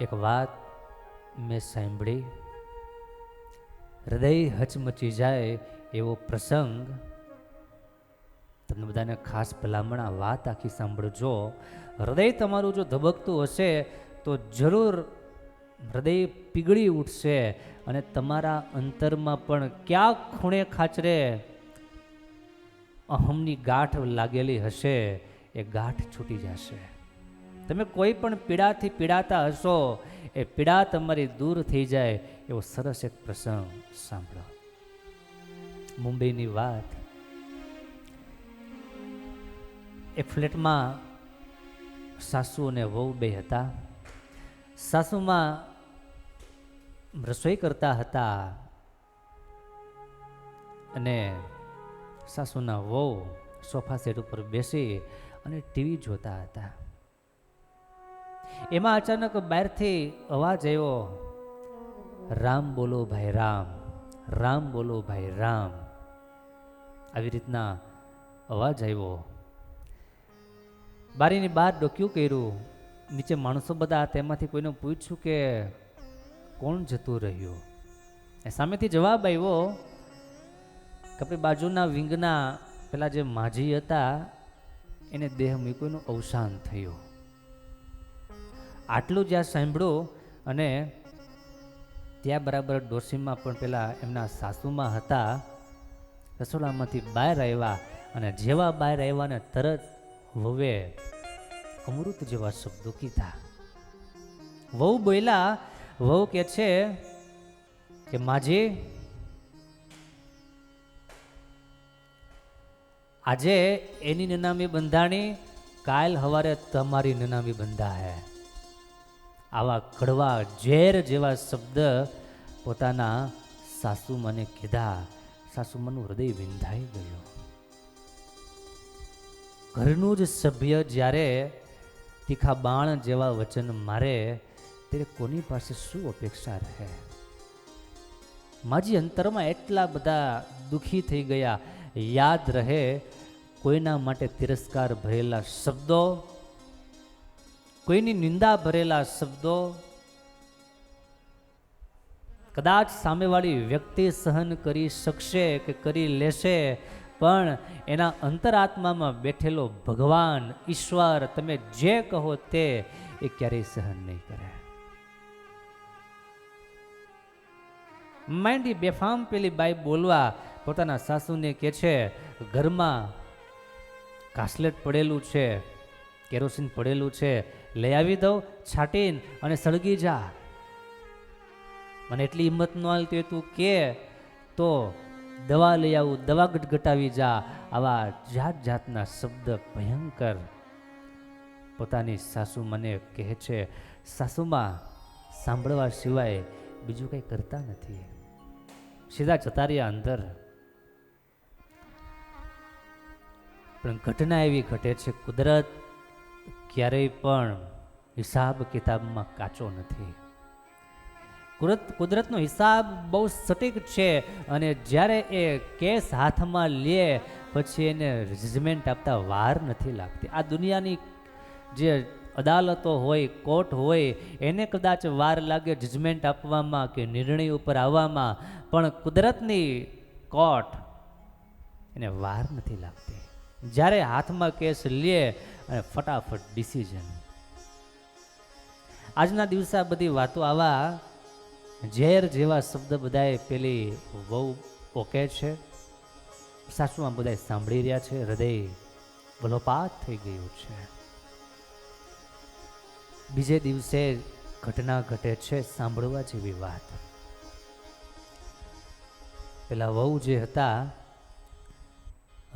એક વાત મેં સાંભળી. હૃદય હચમચી જાય એવો પ્રસંગ. તમને બધાને ખાસ ભલામણ આ વાત આખી સાંભળજો હૃદય તમારું જો ધબકતું હશે, તો જરૂર હૃદય પીગળી ઉઠશે અને તમારા અંતરમાં પણ ક્યાં ખૂણે ખાચરે અહમની ગાંઠ લાગેલી હશે, એ ગાંઠ છૂટી જશે. તમે કોઈ પણ પીડાથી પીડાતા હશો, એ પીડા તમારી દૂર થઈ જાય એવો સરસ એક પ્રસંગ સાંભળો. મુંબઈની વાત. એક ફ્લેટમાં સાસુ અને વહુ બે હતા. સાસુમાં રસોઈ કરતા હતા અને સાસુના વહુ સોફા સેટ ઉપર બેસી અને ટીવી જોતા હતા. એમાં અચાનક બહારથી અવાજ આવ્યો, રામ બોલો ભાઈ, રામ રામ બોલો ભાઈ, રામ. આવી રીતના અવાજ આવ્યો. બારીની બહાર ડોક્યું કર્યું. નીચે માણસો બધા તેમાંથી કોઈને પૂછ્યું કે, કોણ જતું રહ્યું? એ સામેથી જવાબ આવ્યો કે બાજુના વિંગના પેલા જે માજી હતા, એને દેહ મૂકીનું અવસાન થયું. આટલું જ્યાં સાંભળ્યું અને ત્યાં બરાબર ડોસીમાં પણ પેલા એમના સાસુમાં હતા, રસોડામાંથી બહાર આવ્યા અને જેવા બહાર આવ્યા ને તરત વહુએ અમૃત જેવા શબ્દો કીધા. વહુ બોલ્યા, વહુ કે છે કે માજી, આજે એની નનામી બંધાણી કાલ હવારે તમારી નનામી બંધા હે આવા કડવા ઝેર જેવા શબ્દ પોતાના સાસુ મને કીધા. સાસુ મનું હૃદય વિંધાઈ ગયું. ઘરનું જ સભ્ય જ્યારે તીખા બાણ જેવા વચન મારે, ત્યારે કોની પાસે શું અપેક્ષા રહે? માજી અંતરમાં એટલા બધા દુઃખી થઈ ગયા. યાદ રહે કોઈના માટે તિરસ્કાર ભરેલા શબ્દો કોઈની નિંદા ભરેલા શબ્દો કદાચ સામેવાળી વ્યક્તિ સહન કરી શકશે કે કરી લેશે, પણ એના અંતરાત્મામાં બેઠેલો ભગવાન, ઈશ્વર, તમે જે કહો તે એ ક્યારેય સહન નહીં કરે. માંડી બેફામ પેલી બાઈ બોલવા પોતાના સાસુને કે છે, ઘરમાં કાસલેટ પડેલું છે, કેરોસીન પડેલું છે લઈ આવી દઉં, છાટીને અને સળગી જા. મને એટલી હિંમત ન હાલતી તું કે તો દવા લઈ આવું, દવા ગટગટાવી જા. આવા જાત જાતના શબ્દ ભયંકર પોતાની સાસુ મને કહે છે, સાસુમાં સાંભળવા સિવાય બીજું કંઈ કરતા નથી. સીધા જતા રહ્યા અંદર. પણ ઘટના એવી ઘટે છે, કુદરત ક્યારેય પણ હિસાબ કિતાબમાં કાચો નથી. કુદરત કુદરતનો હિસાબ બહુ સટીક છે અને જ્યારે એ કેસ હાથમાં લે, પછી એને જજમેન્ટ આપતા વાર નથી લાગતી. આ દુનિયાની જે અદાલતો હોય, કોર્ટ હોય, એને કદાચ વાર લાગે જજમેન્ટ આપવામાં કે નિર્ણય ઉપર આવવામાં, પણ કુદરતની કોર્ટ એને વાર નથી લાગતી. જ્યારે હાથમાં કેસ લે, અને ફટાફટ ડિસિઝન આજના દિવસે આ બધી વાતો આવા ઝેર જેવા શબ્દ બધાએ પેલી બહુ ઓકે છે. સાસુમાં બધાએ સાંભળી રહ્યા છે, હૃદય વલોપાત થઈ ગયું છે. બીજે દિવસે ઘટના ઘટે છે સાંભળવા જેવી વાત. પેલા વહુ જે હતા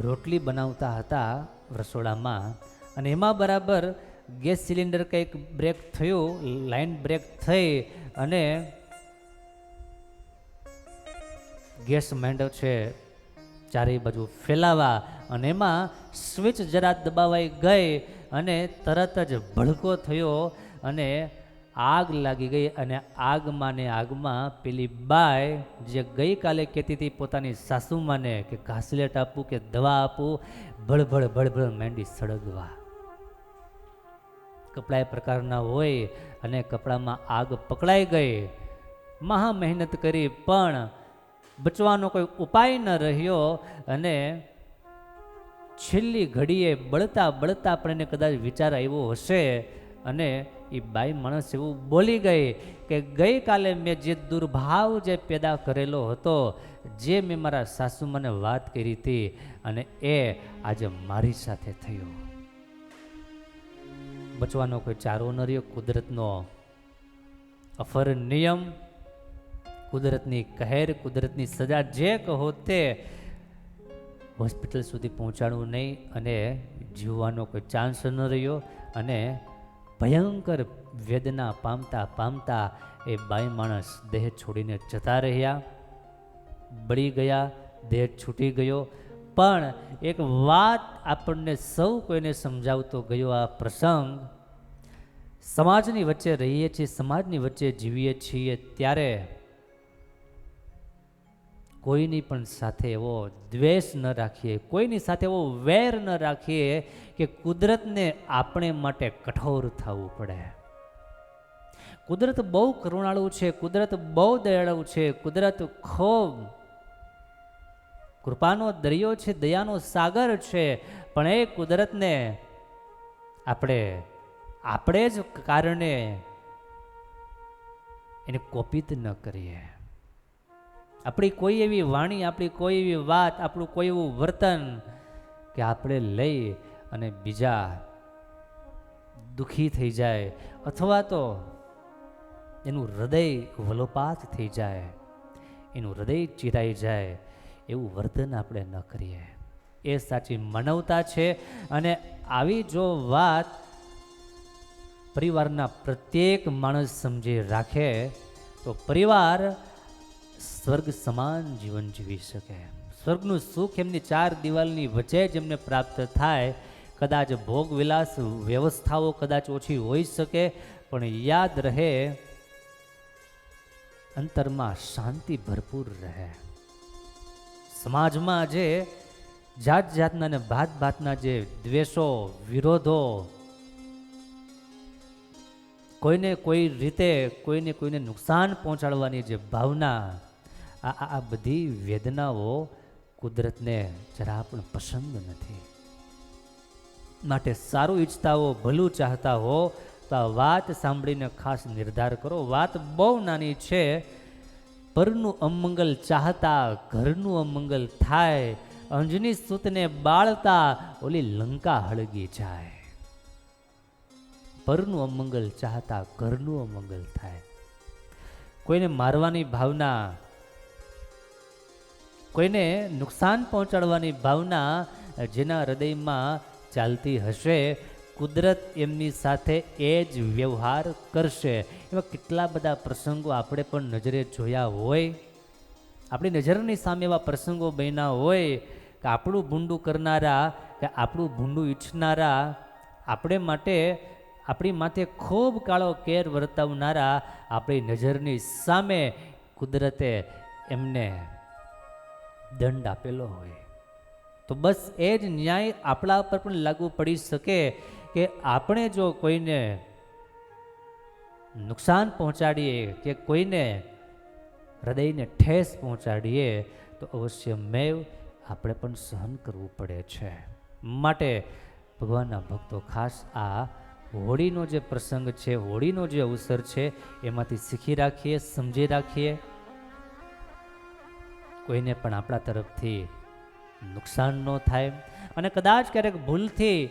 રોટલી બનાવતા હતા રસોડામાં. અને એમાં બરાબર ગેસ સિલિન્ડર કંઈક બ્રેક થયું, લાઈન બ્રેક થઈ અને ગેસ માંડ્યો છે, ચારેય બાજુ ફેલાવા. અને એમાં સ્વિચ જરા દબાવાઈ ગઈ અને તરત જ ભડકો થયો અને આગ લાગી ગઈ અને આગમાં ને આગમાં પેલી બાય, જે ગઈકાલે કહેતી હતી પોતાની સાસુમાને કે ઘાસલેટ આપું કે દવા આપું, ભળભળ ભળભળ મેંડી સળગવા. કપડા એ પ્રકારના હોય અને કપડામાં આગ પકડાઈ ગઈ. મહા મહેનત કરી પણ બચવાનો કોઈ ઉપાય ન રહ્યો અને છેલ્લી ઘડીએ બળતા બળતા પણ એને કદાચ વિચાર આવ્યો હશે અને એ બાઈ માણસ એવું બોલી ગઈ કે ગઈકાલે મેં જે દુર્ભાવ જે પેદા કરેલો હતો, જે મેં મારા સાસુ મને વાત કરી હતી અને એ આજે મારી સાથે થયો. બચવાનો કોઈ ચારો ન રહ્યો, કુદરતનો અફર નિયમ, કુદરતની કહેર, કુદરતની સજા જે કહો તે હોસ્પિટલ સુધી પહોંચાડવું નહીં અને જીવવાનો કોઈ ચાન્સ ન રહ્યો અને ભયંકર વેદના પામતા પામતા એ બાઈ માણસ દેહ છોડીને જતા રહ્યા. બળી ગયા, દેહ છૂટી ગયો. પણ એક વાત આપણને સૌ કોઈને સમજાવતો ગયો આ પ્રસંગ. સમાજની વચ્ચે રહીએ છીએ, સમાજની વચ્ચે જીવીએ છીએ ત્યારે કોઈની પણ સાથે એવો દ્વેષ ન રાખીએ, કોઈની સાથે એવો વેર ન રાખીએ કે કુદરતને આપણે માટે કઠોર થવું પડે. કુદરત બહુ કરુણાળુ છે, કુદરત બહુ દયાળુ છે, કુદરત ખૂબ કૃપાનો દરિયો છે, દયાનો સાગર છે, પણ એ કુદરતને આપણે આપણે જ કારણે એને કોપિત ન કરીએ. આપણી કોઈ એવી વાણી, આપણી કોઈ એવી વાત, આપણું કોઈ એવું વર્તન કે આપણે લઈ અને બીજા દુઃખી થઈ જાય અથવા તો એનું હૃદય વલોપાત થઈ જાય, એનું હૃદય ચીરાઈ જાય એવું વર્તન આપણે ન કરીએ. એ સાચી માનવતા છે અને આવી જો વાત પરિવારના પ્રત્યેક માણસ સમજી રાખે, તો પરિવાર સ્વર્ગ સમાન જીવન જીવી શકે. સ્વર્ગનું સુખ એમની ચાર દિવાલની વચ્ચે જ એમને પ્રાપ્ત થાય. કદાચ ભોગ વિલાસ વ્યવસ્થાઓ કદાચ ઓછી હોઈ શકે, પણ યાદ રહે, અંતરમાં શાંતિ ભરપૂર રહે. સમાજમાં જે જાત જાતના અને ભાત ભાતના જે દ્વેષો, વિરોધો, કોઈને કોઈ રીતે કોઈને કોઈને નુકસાન પહોંચાડવાની જે ભાવના આ આ- બધી વેદનાઓ કુદરતને જરા પણ પસંદ નથી. માટે સારું ઈચ્છતા હો ભલું ચાહતા હો તો આ વાત સાંભળીને ખાસ નિર્ધાર કરો. વાત બહુ નાની છે. પરનું અમંગલ ચાહતા, ઘરનું અમંગલ થાય, અંજની સૂતને બાળતા, ઓલી લંકા હળગી જાય. પરનું અમંગલ ચાહતા, ઘરનું અમંગલ થાય. કોઈને મારવાની ભાવના કોઈને નુકસાન પહોંચાડવાની ભાવના જેના હૃદયમાં ચાલતી હશે, કુદરત એમની સાથે એ જ વ્યવહાર કરશે. એવા કેટલા બધા પ્રસંગો આપણે પણ નજરે જોયા હોય. આપણી નજરની સામે એવા પ્રસંગો બન્યા હોય કે આપણું ભૂંડું કરનારા, કે આપણું ભૂંડું ઈચ્છનારા, આપણે માટે, આપણી માથે ખૂબ કાળો કેર વર્તાવનારા આપણી નજરની સામે કુદરતે એમને દંડ આપેલો હોય. તો બસ એ જ ન્યાય આપણા પર પણ લાગુ પડી શકે કે આપણે જો કોઈને નુકસાન પહોંચાડીએ કે કોઈને હૃદયને ઠેસ પહોંચાડીએ, તો અવશ્ય મેવ આપણે પણ સહન કરવું પડે છે. માટે ભગવાનના ભક્તો, ખાસ આ હોળીનો જે પ્રસંગ છે, હોળીનો જે અવસર છે, એમાંથી શીખી રાખીએ, સમજી રાખીએ. કોઈને પણ આપણા તરફથી નુકસાન ન થાય. અને કદાચ ક્યારેક ભૂલથી,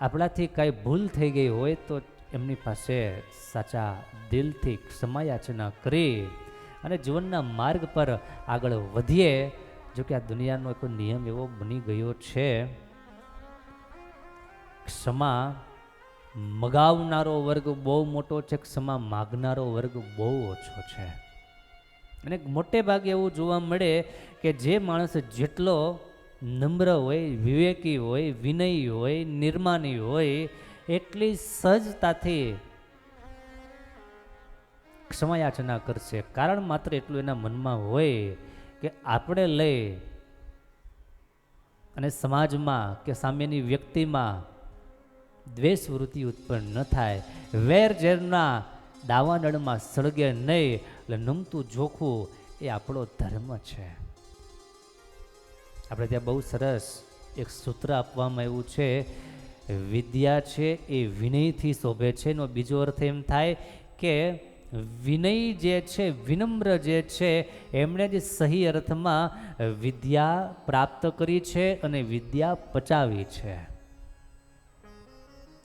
આપણાથી કાંઈ ભૂલ થઈ ગઈ હોય તો એમની પાસે સાચા દિલથી ક્ષમાયાચના કરી અને જીવનના માર્ગ પર આગળ વધીએ. જો કે આ દુનિયાનો એક નિયમ એવો બની ગયો છે, ક્ષમા મગાવનારો વર્ગ બહુ મોટો છે, ક્ષમા માગનારો વર્ગ બહુ ઓછો છે. અને મોટે ભાગે એવું જોવા મળે કે જે માણસ જેટલો નમ્ર હોય, વિવેકી હોય, વિનયી હોય, નિર્માની હોય, એટલી સહજતાથી ક્ષમાયાચના કરશે. કારણ માત્ર એટલું એના મનમાં હોય કે આપણે લઈ અને સમાજમાં કે સામેની વ્યક્તિમાં દ્વેષ વૃત્તિ ઉત્પન્ન ન થાય. વેર ઝેરના દાવાનળમાં સળગે નહીં એટલે નમતું જોખવું એ આપણો ધર્મ છે. આપણે ત્યાં બહુ સરસ એક સૂત્ર આપવામાં આવ્યું છે, વિદ્યા છે એ વિનયથી શોભે છે. એનો બીજો અર્થ એમ થાય કે વિનય જે છે, વિનમ્ર જે છે, એમણે જ સહી અર્થમાં વિદ્યા પ્રાપ્ત કરી છે અને વિદ્યા પચાવી છે.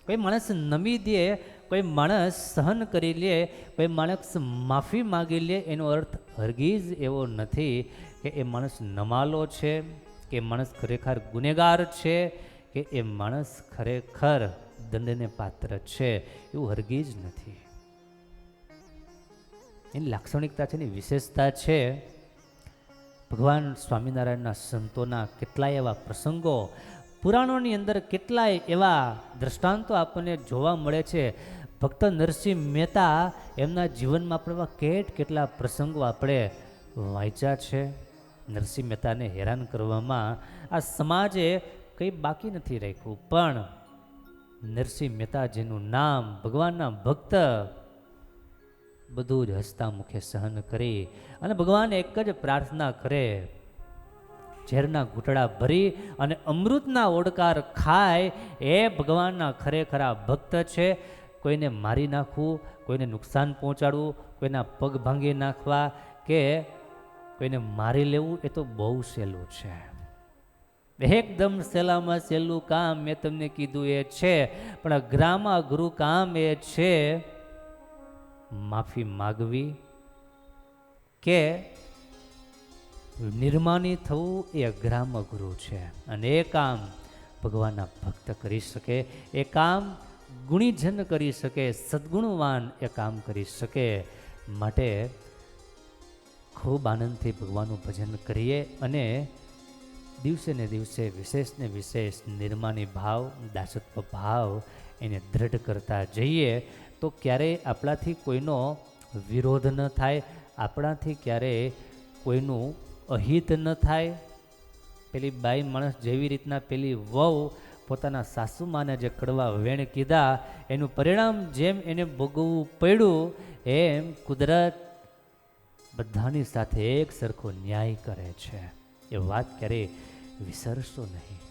કોઈ માણસ નમી દે કોઈ માણસ સહન કરી લે, કોઈ માણસ માફી માગી લે, એનો અર્થ હરગીજ એવો નથી કે એ માણસ નમાલો છે, કે માણસ ખરેખર ગુનેગાર છે, કે એ માણસ ખરેખર દંડને પાત્ર છે, એવું હરગીજ નથી. એની લાક્ષણિકતા છે એની વિશેષતા છે. ભગવાન સ્વામિનારાયણના સંતોના કેટલાય એવા પ્રસંગો પુરાણોની અંદર કેટલાય એવા દ્રષ્ટાંતો આપણને જોવા મળે છે. ભક્ત નરસિંહ મહેતા એમના જીવનમાં પણ એવા કેટ કેટલા પ્રસંગો આપણે વાંચ્યા છે. નરસિંહ મહેતાને હેરાન કરવામાં આ સમાજે કંઈ બાકી નથી રાખ્યું. પણ નરસિંહ મહેતાજીનું નામ, ભગવાનના ભક્ત બધું જ હસતા મુખે સહન કરી અને ભગવાન એક જ પ્રાર્થના કરે. ઝેરના ઘૂંટડા ભરી અને અમૃતના ઓડકાર ખાય એ ભગવાનના ખરેખરા ભક્ત છે. કોઈને મારી નાખવું, કોઈને નુકસાન પહોંચાડવું, કોઈના પગ ભાંગી નાખવા કે કોઈને મારી લેવું એ તો બહુ સહેલું છે. એકદમ સહેલામાં સહેલું કામ મેં તમને કીધું એ છે. પણ ગ્રામા ગુરુ કામ એ છે માફી માગવી કે નિર્માની થવું એ અઘરામ ગુરુ છે. અને એ કામ ભગવાનના ભક્ત કરી શકે, એ કામ ગુણીજન કરી શકે, સદગુણવાન એ કામ કરી શકે માટે ખૂબ આનંદથી ભગવાનનું ભજન કરીએ અને દિવસે ને દિવસે વિશેષ ને વિશેષ નિર્માની ભાવ, દાસત્વ ભાવ એને દ્રઢ કરતા જઈએ તો ક્યારેય આપણાથી કોઈનો વિરોધ ન થાય, આપણાથી ક્યારેય કોઈનું અહિત ન થાય. પેલી બાઈ માણસ જેવી રીતના પેલી વહુ પોતાના સાસુમાને જે કડવા વેણ કીધા, એનું પરિણામ જેમ એને ભોગવવું પડ્યું, એમ કુદરત બધાની સાથે એક સરખો ન્યાય કરે છે. એ વાત ક્યારેય વિસરશો નહીં.